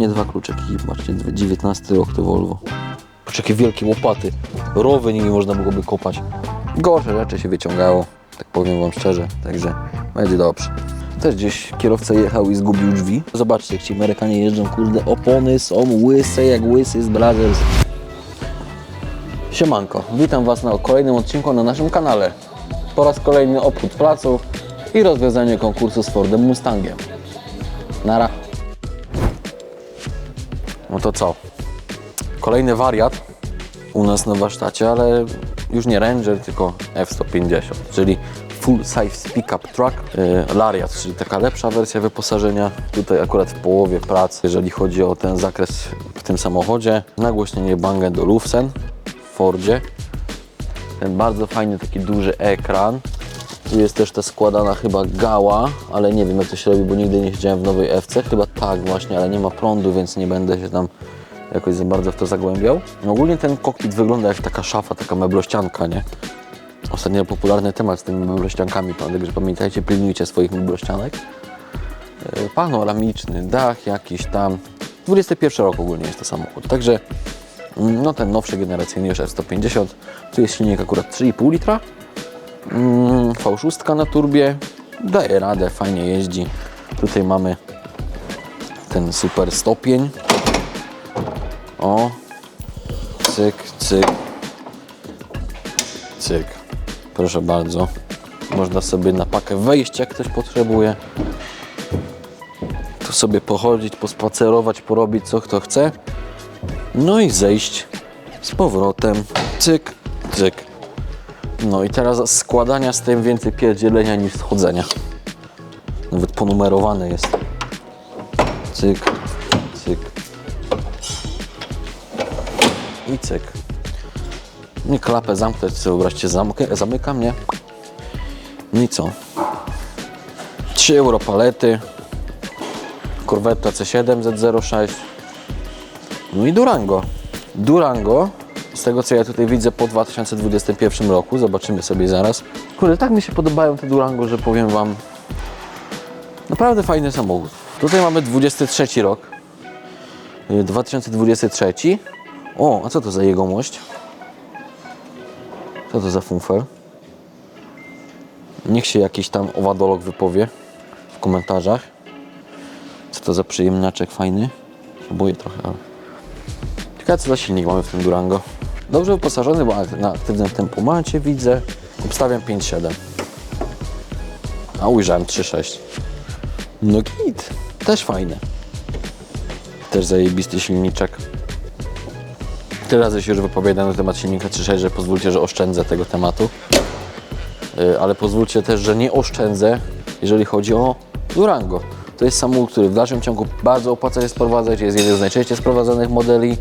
Normalnie dwa kluczyki, patrzcie, 19 rok to Volvo. Patrz wielkie łopaty. Rowy nimi można byłoby kopać. Gorsze rzeczy się wyciągało, tak powiem wam szczerze, także będzie dobrze. Też gdzieś kierowca jechał i zgubił drzwi. Zobaczcie, jak ci Amerykanie jeżdżą, kurde, opony są łyse jak łysy z Brothers. Siemanko, witam Was na kolejnym odcinku na naszym kanale. Po raz kolejny obchód placu i rozwiązanie konkursu z Fordem Mustangiem. Nara. No to co? Kolejny wariat u nas na warsztacie, ale już nie Ranger, tylko F-150, czyli full size pickup truck, yy, Lariat, czyli taka lepsza wersja wyposażenia. Tutaj akurat w połowie prac, jeżeli chodzi o ten zakres w tym samochodzie. Nagłośnienie Bang Olufsen w Fordzie. Ten bardzo fajny, taki duży ekran. Tu jest też ta składana chyba gała, ale nie wiem jak to się robi, bo nigdy nie siedziałem w nowej FC. Chyba tak właśnie, ale nie ma prądu, więc nie będę się tam jakoś za bardzo w to zagłębiał. No ogólnie ten kokpit wygląda jak taka szafa, taka meblościanka, nie? Ostatnio popularny temat z tymi meblościankami, także pamiętajcie, pilnujcie swoich meblościanek. Yy, Panoramiczny dach jakiś tam. 21 rok ogólnie jest to samochód, także mm, no ten nowszy generacyjny już F150. Tu jest silnik akurat 3,5 litra. Mm, V6 na turbie. Daje radę, fajnie jeździ. Tutaj mamy ten super stopień. O, cyk, cyk, cyk. Proszę bardzo. Można sobie na pakę wejść, jak ktoś potrzebuje. Tu sobie pochodzić, pospacerować, porobić co kto chce. No i zejść z powrotem. Cyk, cyk. No i teraz składania z tym więcej pierdzielenia niż schodzenia. Nawet ponumerowane jest. Cyk, cyk. I cyk. Nie klapę zamknąć, sobie wyobraźcie, zamkę, zamykam, nie? No i co? 3 euro palety. Corvette C7 Z06. No i Durango. Durango, z tego co ja tutaj widzę po 2021 roku, zobaczymy sobie zaraz. Kurde, tak mi się podobają te Durango, że powiem Wam, naprawdę fajny samochód. Tutaj mamy 23 rok, Y, 2023. O, a co to za jegomość? Co to za funfer? Niech się jakiś tam owadolog wypowie w komentarzach. Co to za przyjemniaczek fajny? Się trochę, ale... Ciekawe co za silnik mamy w tym Durango. Dobrze wyposażony, bo na aktywnym tempomacie widzę. Obstawiam 5.7. A ujrzałem 3.6. No git. Też fajne. Też zajebisty silniczek. Tyle razy się już wypowiadam na temat silnika 3.6, że pozwólcie, że oszczędzę tego tematu. Yy, ale pozwólcie też, że nie oszczędzę, jeżeli chodzi o Durango. To jest samochód, który w dalszym ciągu bardzo opłaca się sprowadzać, jest jednym z najczęściej sprowadzanych modeli,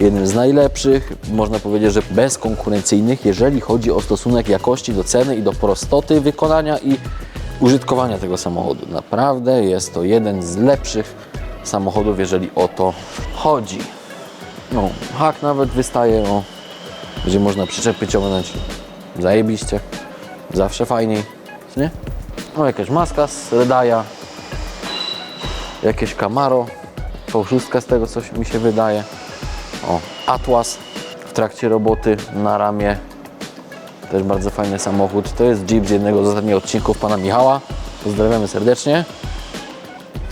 jednym z najlepszych, można powiedzieć, że bezkonkurencyjnych, jeżeli chodzi o stosunek jakości do ceny i do prostoty wykonania i użytkowania tego samochodu. Naprawdę jest to jeden z lepszych samochodów, jeżeli o to chodzi. No, hak nawet wystaje, o, gdzie można przyczepy ciągnąć. Zajebiście. Zawsze fajniej, co nie? No, jakaś maska z Redaja, jakieś Camaro, V6 z tego coś mi się wydaje. O, Atlas w trakcie roboty na ramię. Też bardzo fajny samochód. To jest Jeep z jednego z ostatnich odcinków pana Michała. Pozdrawiamy serdecznie.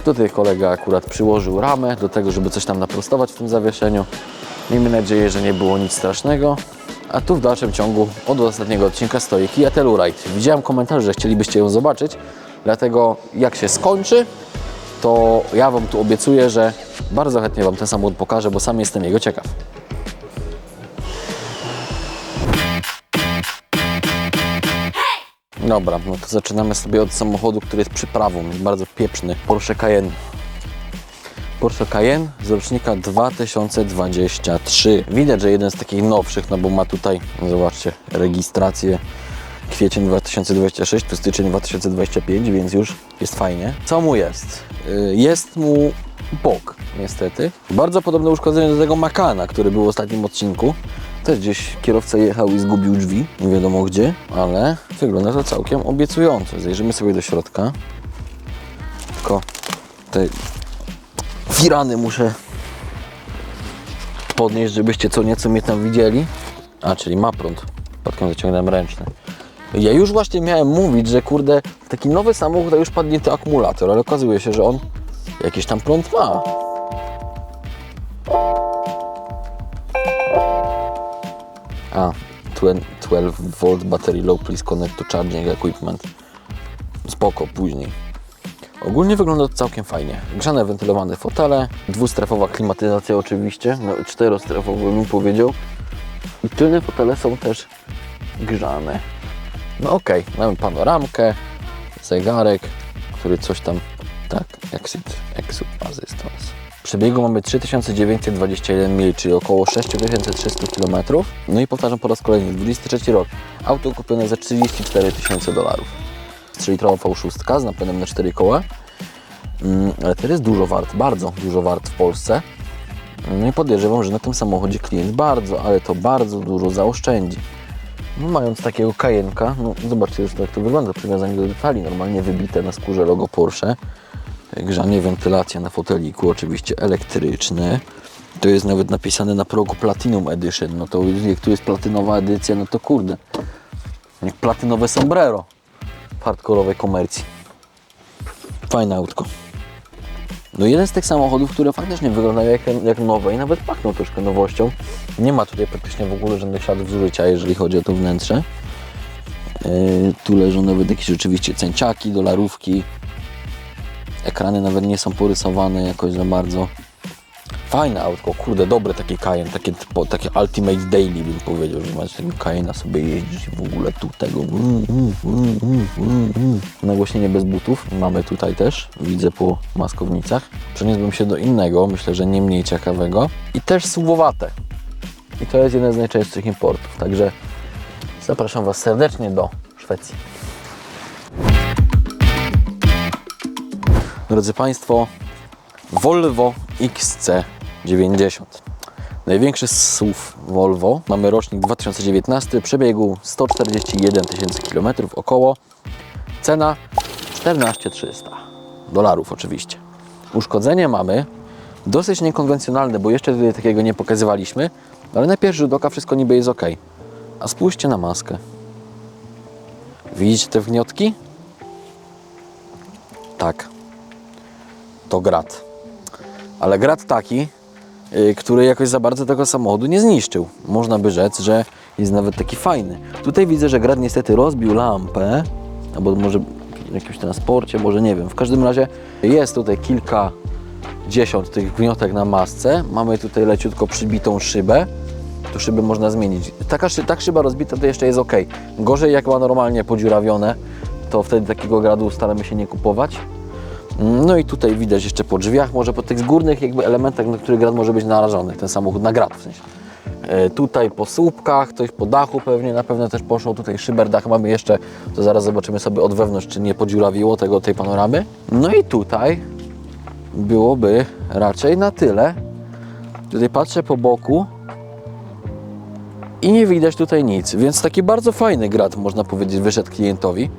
Tutaj kolega akurat przyłożył ramę do tego, żeby coś tam naprostować w tym zawieszeniu. Miejmy nadzieję, że nie było nic strasznego. A tu w dalszym ciągu od ostatniego odcinka stoi Kia Telluride. Widziałem komentarze, że chcielibyście ją zobaczyć, dlatego jak się skończy, to ja Wam tu obiecuję, że bardzo chętnie Wam ten samochód pokażę, bo sam jestem jego ciekaw. Dobra, no to zaczynamy sobie od samochodu, który jest przyprawą, bardzo pieprzny. Porsche Cayenne. Porsche Cayenne z rocznika 2023. Widać, że jeden z takich nowszych, no bo ma tutaj, zobaczcie, rejestrację kwiecień 2026, to styczeń 2025, więc już jest fajnie. Co mu jest? Y, Jest mu bok, niestety. Bardzo podobne uszkodzenie do tego Makana, który był w ostatnim odcinku. Też gdzieś kierowca jechał i zgubił drzwi, nie wiadomo gdzie, ale wygląda to całkiem obiecująco. Zajrzymy sobie do środka. Tylko te firany muszę podnieść, żebyście co nieco mnie tam widzieli. A, czyli ma prąd. Przypadkiem zaciągnąłem ręczny. Ja już właśnie miałem mówić, że kurde, taki nowy samochód, a już padnięty akumulator, ale okazuje się, że on jakiś tam prąd ma. A, 12 volt battery low, please connect to charging equipment. Spoko, później. Ogólnie wygląda to całkiem fajnie. Grzane, wentylowane fotele, dwustrefowa klimatyzacja oczywiście, no czterostrefowa bym powiedział. I tylne fotele są też grzane. No okej, mamy panoramkę, zegarek, który coś tam, tak, exit, exit assistance. Przebiegu mamy 3921 mil, czyli około 6300 km. No i powtarzam po raz kolejny, 23 rok. Auto kupione za 34 tysiące dolarów. 3-litrowa V6 z napędem na 4 koła. Mm, ale teraz jest dużo wart, bardzo dużo wart w Polsce. No i podejrzewam, że na tym samochodzie klient bardzo, ale to bardzo dużo zaoszczędzi. No, mając takiego kajenka, no zobaczcie już jak to wygląda, przywiązanie do detali, normalnie wybite na skórze logo Porsche. Grzanie, wentylacja na foteliku, oczywiście elektryczne. To jest nawet napisane na progu Platinum Edition, no to jak tu jest platynowa edycja, no to kurde. Jak platynowe sombrero w hardkorowej komercji. Fajne autko. No jeden z tych samochodów, które faktycznie wyglądają jak, jak nowe i nawet pachną troszkę nowością. Nie ma tutaj praktycznie w ogóle żadnych śladów zużycia, jeżeli chodzi o to wnętrze. Yy, tu leżą nawet jakieś rzeczywiście cęciaki, dolarówki. Ekrany nawet nie są porysowane jakoś za bardzo. Fajne autko, kurde, dobre takie Cayenne, takie, takie Ultimate Daily bym powiedział, że macie tego Cayenne'a sobie jeździć w ogóle tu tego mm, mm, mm, nagłośnienie bez butów mamy tutaj też, widzę po maskownicach. Przeniosłbym się do innego, myślę, że nie mniej ciekawego i też suwowate. I to jest jeden z najczęstszych importów, także zapraszam Was serdecznie do Szwecji. Drodzy Państwo, Volvo XC90. Największy SUV Volvo. Mamy rocznik 2019, przebiegu 141 tysięcy km około. Cena 14300 dolarów oczywiście. Uszkodzenie mamy dosyć niekonwencjonalne, bo jeszcze tutaj takiego nie pokazywaliśmy, ale na pierwszy rzut oka wszystko niby jest ok. A spójrzcie na maskę. Widzicie te wgniotki? Tak. To grat ale grat taki, który jakoś za bardzo tego samochodu nie zniszczył. Można by rzec, że jest nawet taki fajny. Tutaj widzę, że grat niestety rozbił lampę, albo może w jakimś transporcie, może nie wiem. W każdym razie jest tutaj kilkadziesiąt tych gniotek na masce. Mamy tutaj leciutko przybitą szybę. Tu szyby można zmienić. Taka, szy- tak szyba rozbita to jeszcze jest ok. Gorzej jak ma normalnie podziurawione, to wtedy takiego gradu staramy się nie kupować. No i tutaj widać jeszcze po drzwiach, może po tych górnych jakby elementach, na których grad może być narażony, ten samochód na grad w sensie. E, Tutaj po słupkach, coś po dachu pewnie, na pewno też poszło, tutaj szyberdach mamy jeszcze, to zaraz zobaczymy sobie od wewnątrz, czy nie podziurawiło tego, tej panoramy. No i tutaj byłoby raczej na tyle. Tutaj patrzę po boku i nie widać tutaj nic, więc taki bardzo fajny grad, można powiedzieć, wyszedł klientowi.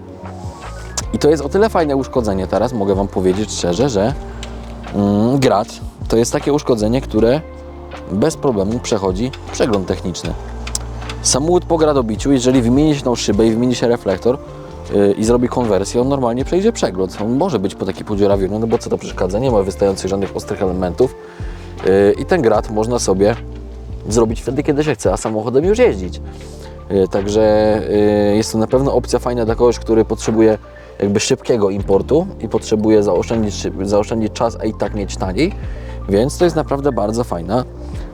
I to jest o tyle fajne uszkodzenie teraz, mogę Wam powiedzieć szczerze, że mm, grat to jest takie uszkodzenie, które bez problemu przechodzi przegląd techniczny. Samochód po gradobiciu, jeżeli wymieni się tą szybę i wymieni się reflektor yy, i zrobi konwersję, on normalnie przejdzie przegląd. On może być po taki podziurawiony, no bo co to przeszkadza, nie ma wystających żadnych ostrych elementów yy, i ten grat można sobie zrobić wtedy, kiedy się chce, a samochodem już jeździć. Yy, Także yy, jest to na pewno opcja fajna dla kogoś, który potrzebuje jakby szybkiego importu i potrzebuje zaoszczędzić, zaoszczędzić czas, a i tak mieć taniej. Więc to jest naprawdę bardzo fajna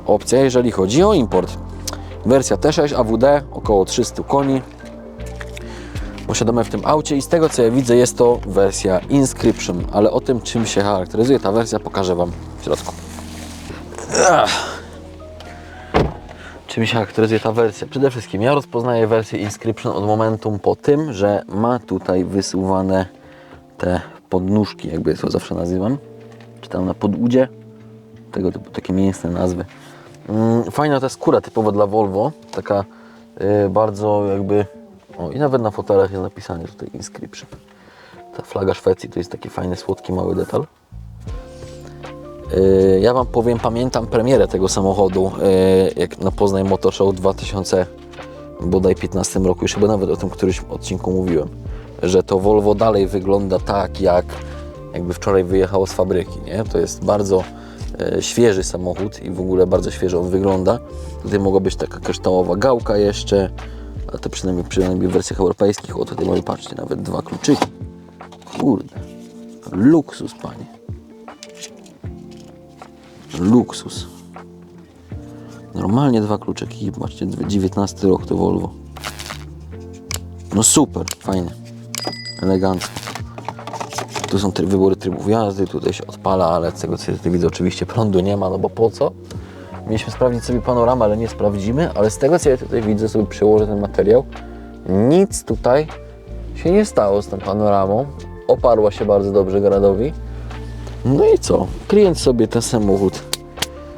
opcja, jeżeli chodzi o import. Wersja T6 AWD, około 300 koni. Posiadamy w tym aucie i z tego co ja widzę jest to wersja Inscription, ale o tym czym się charakteryzuje ta wersja pokażę Wam w środku. Czym się charakteryzuje ta wersja? Przede wszystkim ja rozpoznaję wersję Inscription od momentu po tym, że ma tutaj wysuwane te podnóżki, jakby to zawsze nazywam, czy tam na podłudzie, tego typu takie mięsne nazwy. Mm, Fajna ta skóra typowa dla Volvo, taka y, bardzo jakby, o i nawet na fotelach jest napisane tutaj Inscription. Ta flaga Szwecji to jest taki fajny, słodki, mały detal. Yy, Ja Wam powiem, pamiętam premierę tego samochodu, yy, jak na Poznań Motor Show w 2000 bodaj 15 roku, już chyba nawet o tym którymś odcinku mówiłem, że to Volvo dalej wygląda tak, jak jakby wczoraj wyjechało z fabryki, nie? To jest bardzo e, świeży samochód i w ogóle bardzo świeżo on wygląda. Tutaj mogła być taka kryształowa gałka jeszcze, ale to przynajmniej, przynajmniej w wersjach europejskich. O, tutaj mamy, patrzcie, nawet dwa kluczyki. Kurde, luksus, panie. Luksus. Normalnie dwa kluczyki, patrzcie, 19 rok to Volvo. No super, fajnie, elegancko. Tu są try- wybory trybów jazdy, tutaj się odpala, ale z tego co ja widzę oczywiście prądu nie ma, no bo po co? Mieliśmy sprawdzić sobie panoramę, ale nie sprawdzimy, ale z tego co ja tutaj widzę, sobie przełożę ten materiał, nic tutaj się nie stało z tą panoramą. Oparła się bardzo dobrze gradowi. No i co? Klient sobie ten samochód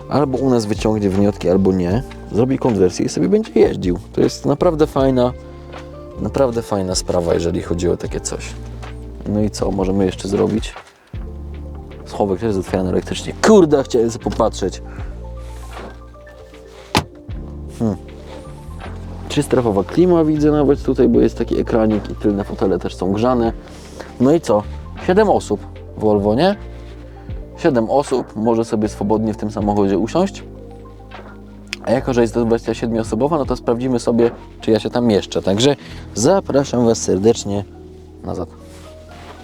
albo u nas wyciągnie wnioski, albo nie, zrobi konwersję i sobie będzie jeździł. To jest naprawdę fajna, naprawdę fajna sprawa, jeżeli chodzi o takie coś. No i co możemy jeszcze zrobić? Schowek też jest otwierany elektrycznie. Kurde, chciałem sobie popatrzeć. Hmm. Trzystrefowa klima widzę nawet tutaj, bo jest taki ekranik i tylne fotele też są grzane. No i co? 7 osób Volvo, nie? 7 osób może sobie swobodnie w tym samochodzie usiąść. A jako, że jest to wersja 7-osobowa, no to sprawdzimy sobie, czy ja się tam mieszczę. Także zapraszam Was serdecznie nazad.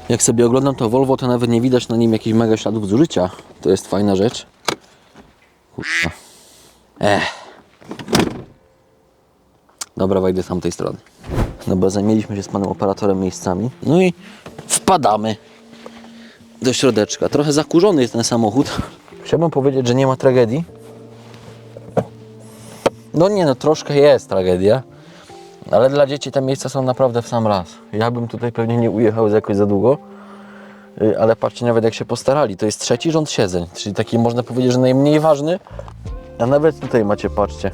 Jak sobie oglądam to Volvo, to nawet nie widać na nim jakichś mega śladów zużycia. To jest fajna rzecz. Kurwa. Ech. Dobra, wejdę z tamtej strony. Dobra, zajmieliśmy się z panem operatorem miejscami. No i wpadamy do środeczka. Trochę zakurzony jest ten samochód. Chciałbym powiedzieć, że nie ma tragedii. No nie no, troszkę jest tragedia. Ale dla dzieci te miejsca są naprawdę w sam raz. Ja bym tutaj pewnie nie ujechał jakoś za długo. Y, Ale patrzcie nawet jak się postarali. To jest trzeci rząd siedzeń, czyli taki można powiedzieć, że najmniej ważny. A nawet tutaj macie, patrzcie,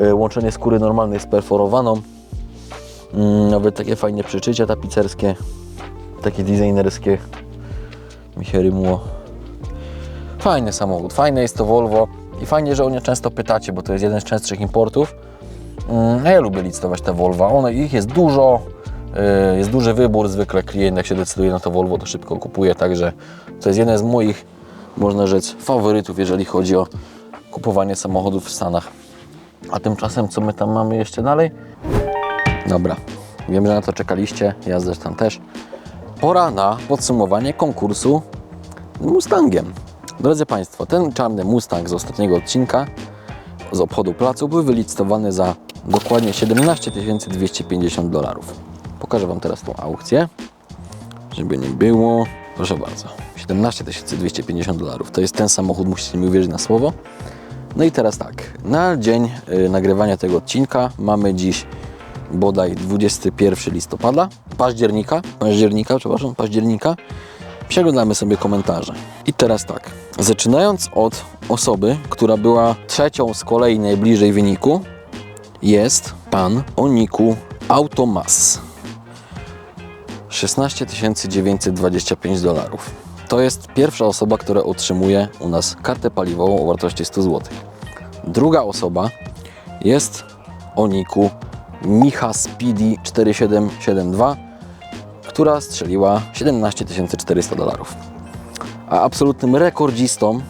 y, łączenie skóry normalnej z perforowaną. Mm, Nawet takie fajne przeczycia tapicerskie, takie designerskie. Mi się rymuło. Fajny samochód, fajne jest to Volvo i fajnie, że o nie często pytacie, bo to jest jeden z częstszych importów. Mm, ja lubię licytować te Volvo. One, ich jest dużo, yy, jest duży wybór. Zwykle klient, jak się decyduje na to Volvo, to szybko kupuje. Także to jest jeden z moich, można rzec, faworytów, jeżeli chodzi o kupowanie samochodów w Stanach. A tymczasem, co my tam mamy jeszcze dalej? Dobra, wiem, że na to czekaliście, ja zresztą też. Pora na podsumowanie konkursu Mustangiem. Drodzy Państwo, ten czarny Mustang z ostatniego odcinka z obchodu placu był wylicytowany za dokładnie 17 250 dolarów. Pokażę Wam teraz tą aukcję, żeby nie było. Proszę bardzo, 17 250 dolarów. To jest ten samochód, musicie mi uwierzyć na słowo. No i teraz tak, na dzień y, nagrywania tego odcinka mamy dziś bodaj 21 listopada, października, października, przepraszam, października. Przeglądamy sobie komentarze. I teraz tak, zaczynając od osoby, która była trzecią z kolei najbliżej wyniku, jest pan o niku Automas. 16 925 dolarów. To jest pierwsza osoba, która otrzymuje u nas kartę paliwową o wartości 100 zł. Druga osoba jest o Micha Speedy 4772, która strzeliła 17 400 dolarów. A absolutnym rekordzistą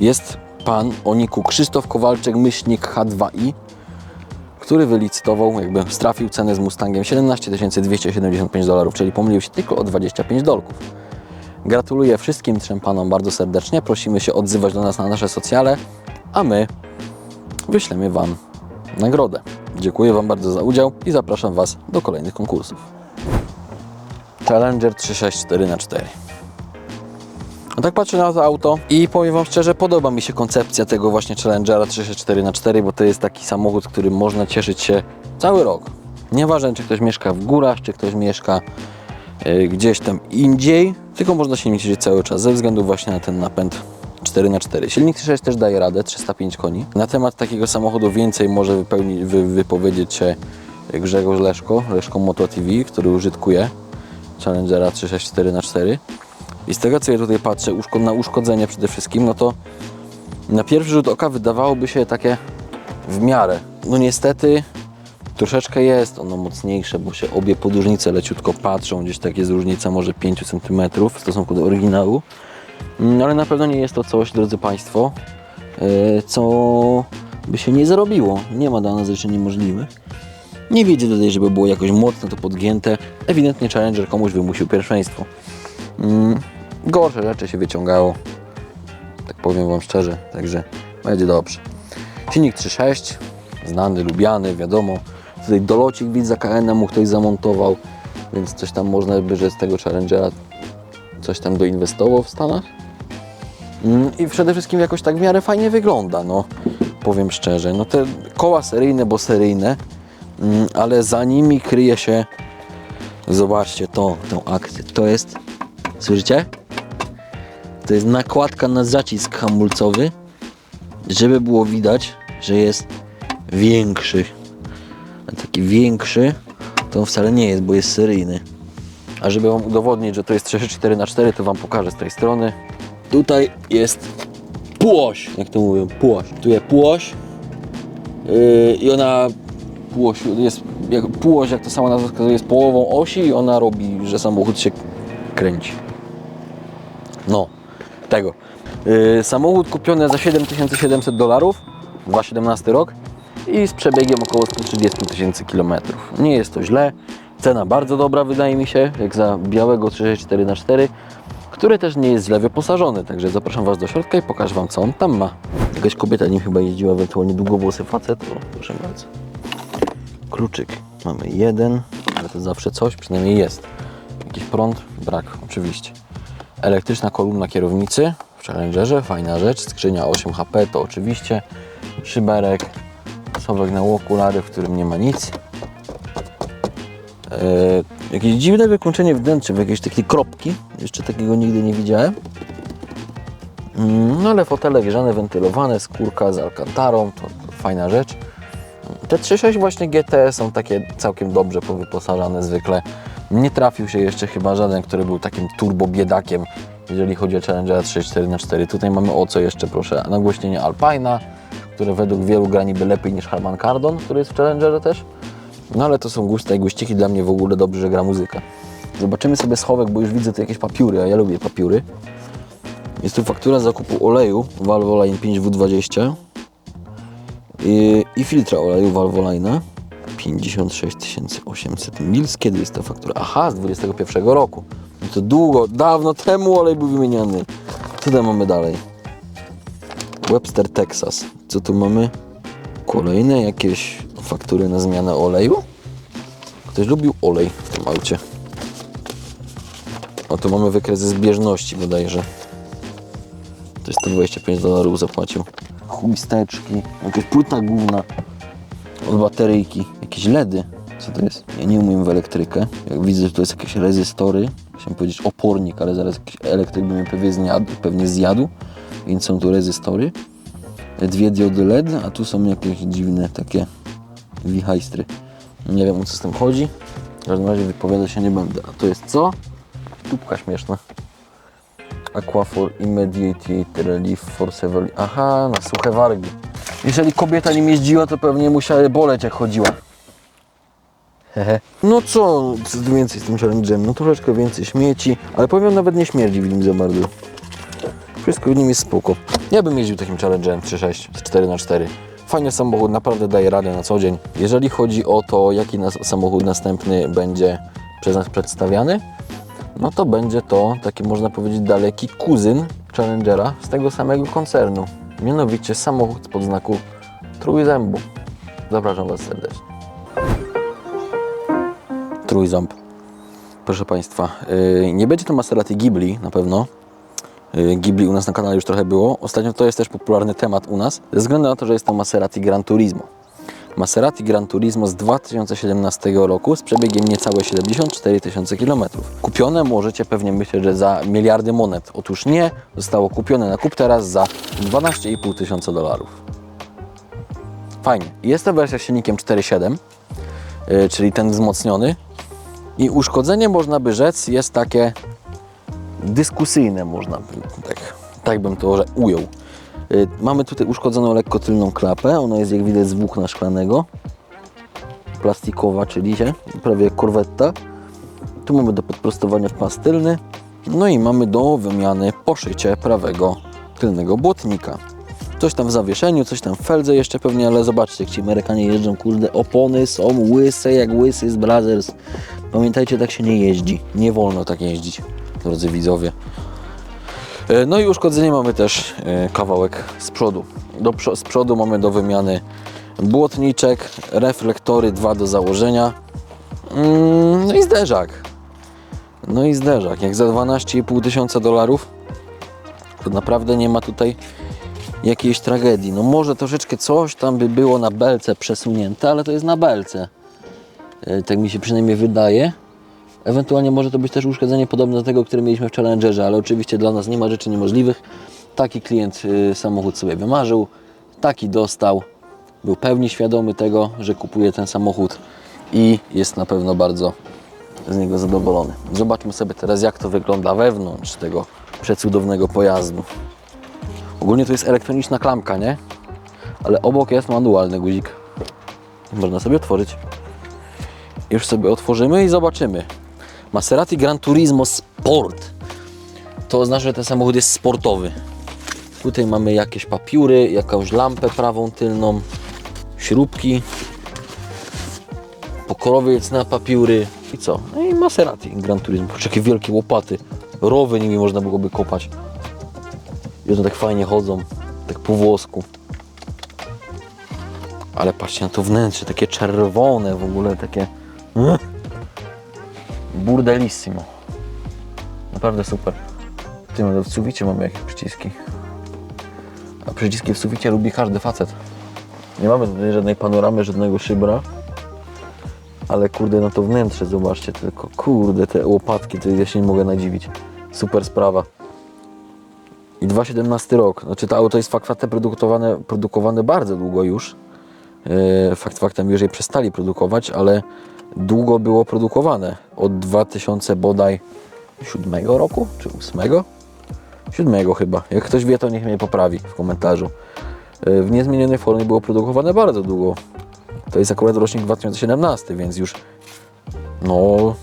jest pan o niku Krzysztof Kowalczyk, myślnik H2i, który wylicytował, jakby strafił cenę z Mustangiem 17 275 dolarów, czyli pomylił się tylko o 25 dolków. Gratuluję wszystkim trzem panom bardzo serdecznie. Prosimy się odzywać do nas na nasze socjale, a my wyślemy Wam nagrodę. Dziękuję Wam bardzo za udział i zapraszam Was do kolejnych konkursów. Challenger 364 na 4 no tak patrzę na to auto i powiem Wam szczerze, podoba mi się koncepcja tego właśnie Challengera 364 na 4 bo to jest taki samochód, którym można cieszyć się cały rok. Nieważne, czy ktoś mieszka w górach, czy ktoś mieszka y, gdzieś tam indziej, tylko można się nim cieszyć cały czas, ze względu właśnie na ten napęd 4x4. Silnik 3.6 też daje radę, 305 koni. Na temat takiego samochodu więcej może wypełni, wy, wypowiedzieć się Grzegorz Leszko, Leszko Moto TV, który użytkuje Challengera 364 na 4 I z tego co ja tutaj patrzę, na uszkodzenie przede wszystkim, no to na pierwszy rzut oka wydawałoby się takie w miarę. No niestety troszeczkę jest ono mocniejsze, bo się obie podróżnice leciutko patrzą, gdzieś tak jest różnica może 5 cm w stosunku do oryginału. Mm, Ale na pewno nie jest to coś, drodzy Państwo, e, co by się nie zrobiło. Nie ma nas rzeczy niemożliwych. Nie wiedzie tutaj, żeby było jakoś mocno to podgięte. Ewidentnie Challenger komuś wymusił pierwszeństwo. Mm, gorsze rzeczy się wyciągało, tak powiem Wam szczerze, także będzie dobrze. Silnik 3.6, znany, lubiany, wiadomo. Tutaj dolocik widzę KN mu ktoś zamontował, więc coś tam można by, że z tego Challengera coś tam doinwestował w Stanach. Mm, I przede wszystkim jakoś tak w miarę fajnie wygląda, no powiem szczerze. No te koła seryjne, bo seryjne, ale za nimi kryje się, zobaczcie to, tę akcję. To jest, słyszycie? To jest nakładka na zacisk hamulcowy, żeby było widać, że jest większy. A taki większy to on wcale nie jest, bo jest seryjny. A żeby Wam udowodnić, że to jest 364 na 4 to Wam pokażę z tej strony. Tutaj jest płoś, jak to mówią, płoś. Tu jest płoś yy, i ona płoś jest, jak, płoś, jak to sama nazwa wskazuje, jest połową osi i ona robi, że samochód się kręci. No, tego. Yy, samochód kupiony za 7700 dolarów, 2017 rok i z przebiegiem około 130 tysięcy kilometrów. Nie jest to źle, cena bardzo dobra wydaje mi się, jak za białego 364 na 4 który też nie jest źle wyposażony, także zapraszam Was do środka i pokażę Wam co on tam ma. Jakaś kobieta nim chyba jeździła, ewentualnie długowłosy facet, o, proszę bardzo. Kluczyk mamy jeden, ale to zawsze coś, przynajmniej jest. Jakiś prąd? Brak, oczywiście. Elektryczna kolumna kierownicy w Challengerze, fajna rzecz. Skrzynia 8 HP to oczywiście. Szyberek, słowek na okulary, w którym nie ma nic. E, jakieś dziwne wykończenie wnętrze, w jakieś takie kropki. Jeszcze takiego nigdy nie widziałem. Mm, No ale fotele grzane, wentylowane, skórka z alkantarą, to fajna rzecz. Te 3.6 właśnie GT są takie całkiem dobrze powyposażane zwykle. Nie trafił się jeszcze chyba żaden, który był takim turbo biedakiem, jeżeli chodzi o Challengera 3.4 na 4 Tutaj mamy o co jeszcze, proszę, nagłośnienie Alpina, które według wielu gra niby lepiej niż Harman Kardon, który jest w Challengerze też. No ale to są gusta i guściki, dla mnie w ogóle dobrze, że gra muzyka. Zobaczymy sobie schowek, bo już widzę tu jakieś papiury, a ja lubię papiury. Jest tu faktura zakupu oleju Valvoline 5W20 i, i filtra oleju Valvoline 56 800 mils. Kiedy jest ta faktura? Aha, z 21 roku. No to długo, dawno temu olej był wymieniany. Co tam mamy dalej? Webster, Texas. Co tu mamy? Kolejne jakieś faktury na zmianę oleju? Ktoś lubił olej w tym aucie. O, tu mamy wykres zbieżności bodajże. To jest 125 dolarów zapłacił. Chusteczki, jakaś płyta główna od bateryjki, jakieś LEDy. Co to jest? Ja nie umiem w elektrykę. Jak widzę, że to jest jakieś rezystory, chciałem powiedzieć opornik, ale zaraz jakiś elektryk by mnie pewnie zjadł, pewnie zjadł, więc są tu rezystory. Dwie diody LED, a tu są jakieś dziwne takie wichajstry. Nie wiem o co z tym chodzi. W każdym razie wypowiadać się nie będę. A to jest co? Tubka śmieszna. Aqua for immediate relief for several... Aha, na suche wargi. Jeżeli kobieta nim jeździła, to pewnie musiała boleć jak chodziła. Hehe. No co, więcej z tym challenge'em? No troszeczkę więcej śmieci, ale powiem nawet nie śmierdzi w nim za bardzo. Wszystko w nim jest spoko. Ja bym jeździł takim challenge'em 3.6 z 4x4. Fajny samochód, naprawdę daje radę na co dzień. Jeżeli chodzi o to, jaki nas, samochód następny będzie przez nas przedstawiany, no to będzie to taki można powiedzieć daleki kuzyn Challengera z tego samego koncernu. Mianowicie samochód spod znaku Trójzębu. Zapraszam Was serdecznie. Trójząb. Proszę Państwa, yy, nie będzie to Maserati Ghibli na pewno. Yy, Ghibli u nas na kanale już trochę było. Ostatnio to jest też popularny temat u nas, ze względu na to, że jest to Maserati Gran Turismo. Maserati Gran Turismo z 2017 roku z przebiegiem niecałe 74 tysiące km. Kupione możecie pewnie myśleć, że za miliardy monet. Otóż nie, zostało kupione na kup teraz za 12,5 tysiąca dolarów. Fajnie. Jest to wersja z silnikiem 4.7, yy, czyli ten wzmocniony. I uszkodzenie, można by rzec, jest takie dyskusyjne, można by, tak, tak bym to ujął. Y, Mamy tutaj uszkodzoną lekko tylną klapę, ona jest jak widać z włókna szklanego. Plastikowa, czyli się, prawie jak korwetta. Tu mamy do podprostowania pas tylny. No i mamy do wymiany poszycie prawego tylnego błotnika. Coś tam w zawieszeniu, coś tam w feldze jeszcze pewnie, ale zobaczcie, jak ci Amerykanie jeżdżą, kurde, opony są łyse jak łysy z Brothers. Pamiętajcie, tak się nie jeździ. Nie wolno tak jeździć, drodzy widzowie. E, No i uszkodzenie mamy też e, kawałek z przodu. Do, z przodu mamy do wymiany błotniczek, reflektory, dwa do założenia. Mm, No i zderzak. No i zderzak. Jak za 12,5 tysiąca dolarów, to naprawdę nie ma tutaj jakiejś tragedii. No może troszeczkę coś tam by było na belce przesunięte, ale to jest na belce. E, Tak mi się przynajmniej wydaje. Ewentualnie może to być też uszkodzenie podobne do tego, które mieliśmy w Challengerze, ale oczywiście dla nas nie ma rzeczy niemożliwych. Taki klient y, samochód sobie wymarzył, taki dostał, był pełni świadomy tego, że kupuje ten samochód i jest na pewno bardzo z niego zadowolony. Zobaczmy sobie teraz, jak to wygląda wewnątrz tego przecudownego pojazdu. Ogólnie to jest elektroniczna klamka, nie? Ale obok jest manualny guzik. Można sobie otworzyć. Już sobie otworzymy i zobaczymy. Maserati Gran Turismo Sport. To oznacza, że ten samochód jest sportowy. Tutaj mamy jakieś papiury, jakąś lampę prawą tylną, śrubki, pokrowiec na papiury i co? No i Maserati Gran Turismo. Jakie wielkie łopaty. Rowy nimi można byłoby kopać. I one tak fajnie chodzą, tak po włosku. Ale patrzcie na to wnętrze, takie czerwone w ogóle, takie... Burdelissimo. Naprawdę super. Tym w suficie mamy jakieś przyciski. A przyciski w suficie lubi każdy facet. Nie mamy tutaj żadnej panoramy, żadnego szybra. Ale kurde, na to wnętrze zobaczcie tylko. Kurde, te łopatki, to ja się nie mogę nadziwić. Super sprawa. I 2017 rok. Znaczy to auto jest fakt faktem produkowane, produkowane bardzo długo już. E, Fakt faktem już je przestali produkować, ale długo było produkowane. Od 2000 bodaj 7 roku, czy 8? 7 chyba. Jak ktoś wie, to niech mnie poprawi w komentarzu. E, W niezmienionej formie było produkowane bardzo długo. To jest akurat rocznik 2017, więc już no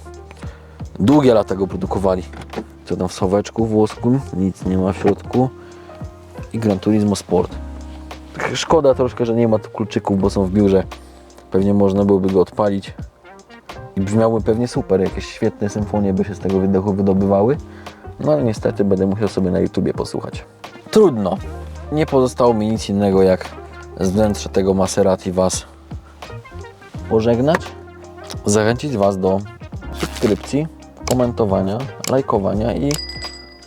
długie lata go produkowali. Co tam w schoweczku włosku? Nic nie ma w środku. I Gran Turismo Sport. Szkoda troszkę, że nie ma tu kluczyków, bo są w biurze. Pewnie można byłoby go odpalić. I brzmiałby pewnie super. Jakieś świetne symfonie by się z tego wydechu wydobywały. No ale niestety będę musiał sobie na YouTubie posłuchać. Trudno. Nie pozostało mi nic innego jak z wnętrza tego Maserati Was pożegnać. Zachęcić Was do subskrypcji, komentowania, lajkowania i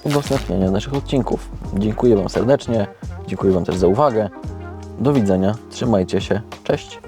udostępniania naszych odcinków. Dziękuję Wam serdecznie. Dziękuję Wam też za uwagę. Do widzenia. Trzymajcie się. Cześć.